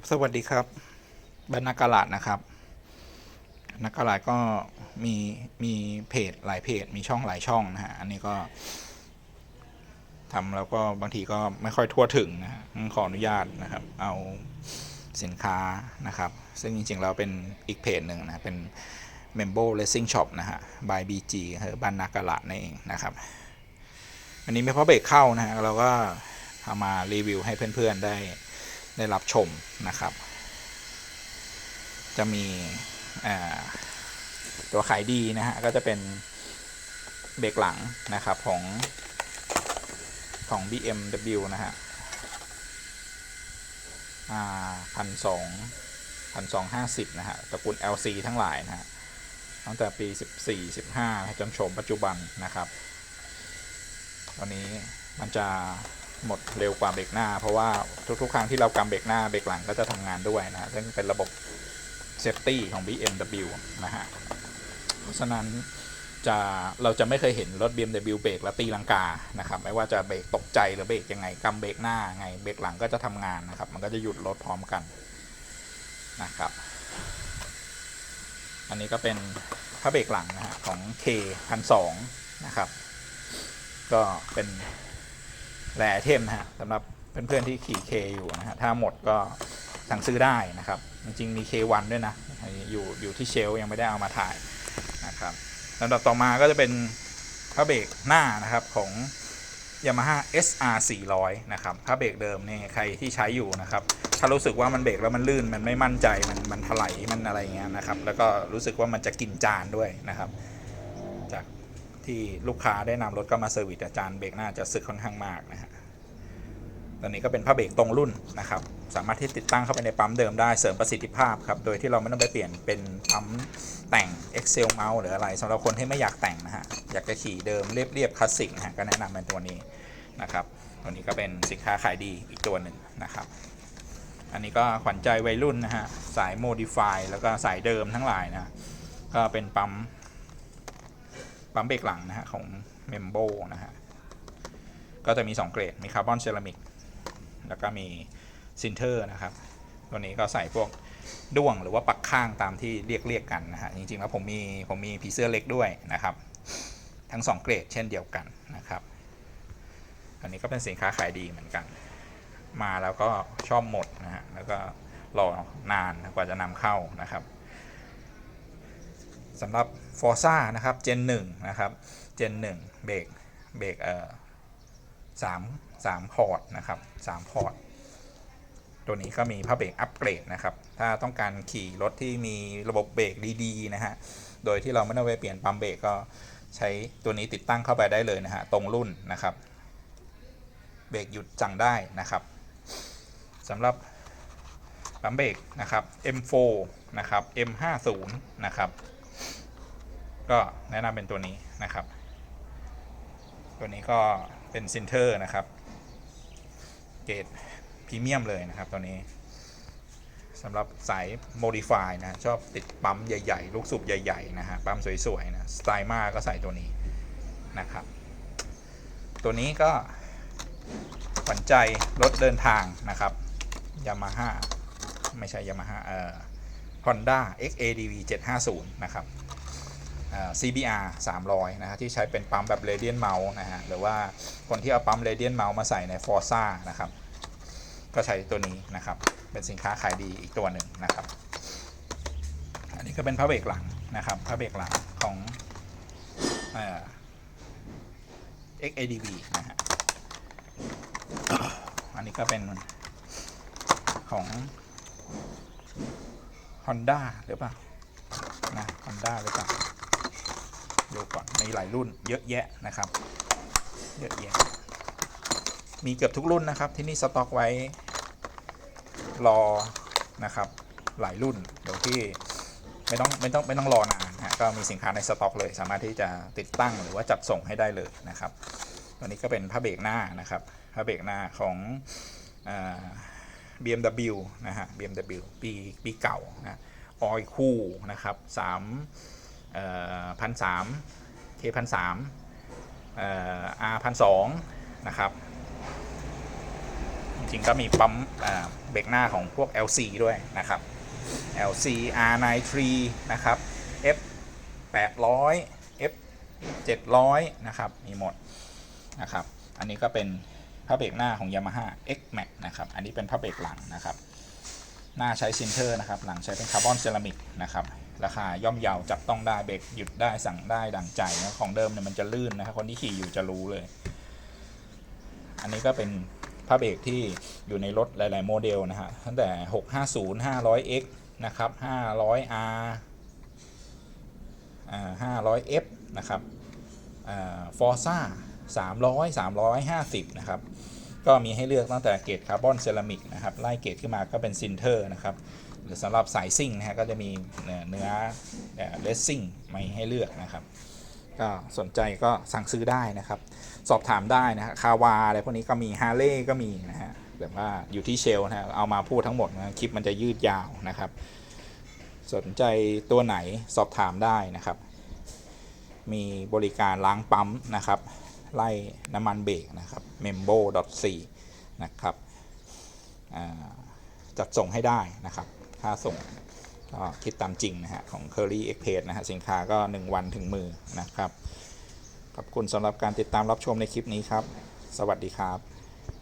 ครับสวัสดีครับบรรณากาลาดนะครับนักกาลาดก็มีมีเพจหลายเพจ มีช่องหลายช่องนะฮะอันนี้ก็ทำแล้วก็บางทีก็ไม่ค่อยทั่วถึงนะฮะขออนุญาตนะครับ เอาสินค้านะครับ ซึ่งจริงๆแล้วเป็นอีกเพจหนึ่งนะเป็น m e m b o Racing Shop นะฮะ by BG คือบ้านนากาลาดนั่นเองนะครับ อันนี้ไม่เพราะเบรกเข้านะฮะเราก็เอามารีวิวให้เพื่อนๆได้ ได้รับชมนะครับ จะมีตัวขายดีนะฮะ ก็จะเป็นเบรกหลังนะครับของของ BMW นะฮะพันสองพันสองห้าสิบนะฮะตระกูล LC ทั้งหลายนะฮะ ตั้งแต่ปี 14 15จนชมปัจจุบันนะครับ วันนี้มันจะ หมดเร็วกว่าเบรกหน้า เพราะว่าทุกๆ ครั้งที่เรากำเบรกหน้าเบรกหลังก็จะทำงานด้วยนะซึ่งเป็นระบบเซฟตี้ของ BMW นะฮะเพราะฉะนั้นจะเราจะไม่เคยเห็นรถ BMW เบรกแล้วตีลังกานะครับไม่ว่าจะเบรกตกใจหรือเบรกยังไงกำเบรกหน้าไงเบรกหลังก็จะทำงานนะครับ มันก็จะหยุดรถพร้อมกันนะครับ อันนี้ก็เป็นผ้าเบรกหลังนะฮะของ K พันสองนะครับ ก็เป็น แรไอเทมนะฮะสำหรับเพื่อนๆที่ขี่ K อยู่นะฮะถ้าหมดก็สั่งซื้อได้นะครับ จริงๆมี K1 ด้วยนะอยู่อยู่ที่เชลยังไม่ได้เอามาถ่ายนะครับลำดับต่อมาก็จะเป็นผ้าเบรกหน้านะครับของ Yamaha SR 400นะครับผ้าเบรกเดิมเนี่ยใครที่ใช้อยู่นะครับถ้ารู้สึกว่ามันเบรกแล้วมันลื่นมันไม่มั่นใจมันมันถลายมันอะไรเงี้ยนะครับแล้วก็รู้สึกว่ามันจะกินจานด้วยนะครับ ที่ลูกค้าได้นำรถก็มาเซอร์วิสแต่จานเบรกหน้าจะสึกค่อนข้างมากนะฮะตอนนี้ก็เป็นผ้าเบรกตรงรุ่นนะครับ สามารถที่ติดตั้งเข้าไปในปั๊มเดิมได้เสริมประสิทธิภาพครับ โดยที่เราไม่ต้องไปเปลี่ยนเป็นปั๊มแต่ง Excel Mouse หรืออะไรสำหรับคนที่ไม่อยากแต่งนะฮะ อยากจะขี่เดิมเรียบๆคลาสสิกนะฮะก็แนะนำเป็นตัวนี้นะครับ ตัวนี้ก็เป็นสินค้าขายดีอีกตัวหนึ่งนะครับ อันนี้ก็ขวัญใจวัยรุ่นนะฮะ สายโมดิฟายแล้วก็สายเดิมทั้งหลายนะ ก็เป็นปั๊ม ปั๊มเบรกหลังนะฮะของเมมโบนะฮะก็จะมี 2 เกรด มีคาร์บอนเซรามิกแล้วก็มีซินเทอร์นะครับ ตัวนี้ก็ใส่พวกด้วงหรือว่าปักข้างตามที่เรียกเรียกกันนะฮะ จริงๆแล้วผมมีผมมีผีเสื้อเล็กด้วยนะครับ ทั้ง 2 เกรดเช่นเดียวกันนะครับ อันนี้ก็เป็นสินค้าขายดีเหมือนกัน มาแล้วก็ชอบหมดนะฮะ แล้วก็รอนานกว่าจะนำเข้านะครับ สำหรับ Forza นะครับ Gen 1นะครับ Gen 1เบรกเบรกเอ่อสามสามพอร์ตนะครับสามพอร์ต ตัวนี้ก็มีผ้าเบรกอัปเกรดนะครับ ถ้าต้องการขี่รถที่มีระบบเบรกดีๆนะฮะ โดยที่เราไม่ต้องไปเปลี่ยนปั๊มเบรกก็ใช้ตัวนี้ติดตั้งเข้าไปได้เลยนะฮะ ตรงรุ่นนะครับ เบรกหยุดจังได้นะครับสำหรับปั๊มเบรกนะครับ M4 นะครับ M50 นะครับ ก็แนะนำเป็นตัวนี้นะครับ ตัวนี้ก็เป็นซินเทอร์นะครับ เกรดพรีเมียมเลยนะครับตัวนี้สำหรับสาย Modify นะ ชอบติดปั๊มใหญ่ๆ ลูกสูบใหญ่ๆ นะฮะ ปั๊มสวยๆ นะ สไตล์มาก็ใส่ตัวนี้นะครับ ตัวนี้ก็ขวัญใจรถเดินทางนะครับยามาฮ่าไม่ใช่ยามาฮ่าเอ่อ Honda XADV 750 นะครับ CBR 300 นะฮะที่ใช้เป็นปั๊มแบบ Radiant Mount นะฮะหรือว่าคนที่เอาปั๊ม Radiant Mount มาใส่ใน Forza นะครับ ก็ใช้ตัวนี้นะครับ เป็นสินค้าขายดีอีกตัวหนึ่งนะครับ อันนี้ก็เป็นพระเบรกหลังนะครับพระเบรกหลังของอ XADV นะฮะอันนี้ก็เป็นของ Honda หรือเปล่านะ Honda หรือเปล่า ดูก่อนมีหลายรุ่นเยอะแยะนะครับ เยอะแยะ มีเกือบทุกรุ่นนะครับ ที่นี่สต็อกไว้รอนะครับ หลายรุ่นโดยที่ไม่ต้องไม่ต้องไม่ต้องรอนานนะก็มีสินค้าในสต็อกเลย สามารถที่จะติดตั้งหรือว่าจัดส่งให้ได้เลยนะครับตัวนี้ก็เป็นผ้าเบรกหน้านะครับผ้าเบรกหน้าของอ BMW นะฮะ BMW ปีปีเก่านะออยคู่นะครับสาม พันสามเคพันสามอาร์พันสองนะครับจริงๆก็มีปั๊มเบรกหน้าของพวก LC ด้วยนะครับ LC R93 นะครับ F 800 F 700นะครับมีหมดนะครับ อันนี้ก็เป็นผ้าเบรกหน้าของ Yamaha X Max นะครับ อันนี้เป็นผ้าเบรกหลังนะครับ หน้าใช้ซินเตอร์นะครับ หลังใช้เป็นคาร์บอนเซรามิกนะครับ ราคาย่อมเยาวจับต้องได้เบรกหยุดได้สั่งได้ดังใจนะของเดิมเนี่ยมันจะลื่นนะครับคนที่ขี่อยู่จะรู้เลย อันนี้ก็เป็นผ้าเบรกที่อยู่ในรถหลาย ๆ โมเดลนะฮะตั้งแต่ 650 500X นะครับ 500R อ่า 500F นะครับอ่า Forza 300 350 นะครับ ก็มีให้เลือกตั้งแต่เกรดคาร์บอนเซรามิกนะครับ ไล่เกรดขึ้นมาก็เป็นซินเตอร์นะครับ หรือสำหรับสายซิ่งนะฮะก็จะมีเนื้อเลสซิ่งมาให้เลือกนะครับ ก็สนใจก็สั่งซื้อได้นะครับ สอบถามได้นะฮะคาวาอะไรพวกนี้ก็มีฮาร์เลย์ก็มีนะฮะแบบว่าอยู่ที่เชลนะฮะเอามาพูดทั้งหมดนะคลิปมันจะยืดยาวนะครับ สนใจตัวไหนสอบถามได้นะครับ มีบริการล้างปั๊มนะครับ ไล่น้ำมันเบรกนะครับ membo.c นะครับจัดส่งให้ได้นะครับ ค่าส่งก็คิดตามจริงนะฮะของ Curry Express นะฮะสินค้าก็ 1 วันถึงมือนะครับ ขอบคุณสำหรับการติดตามรับชมในคลิปนี้ครับ สวัสดีครับ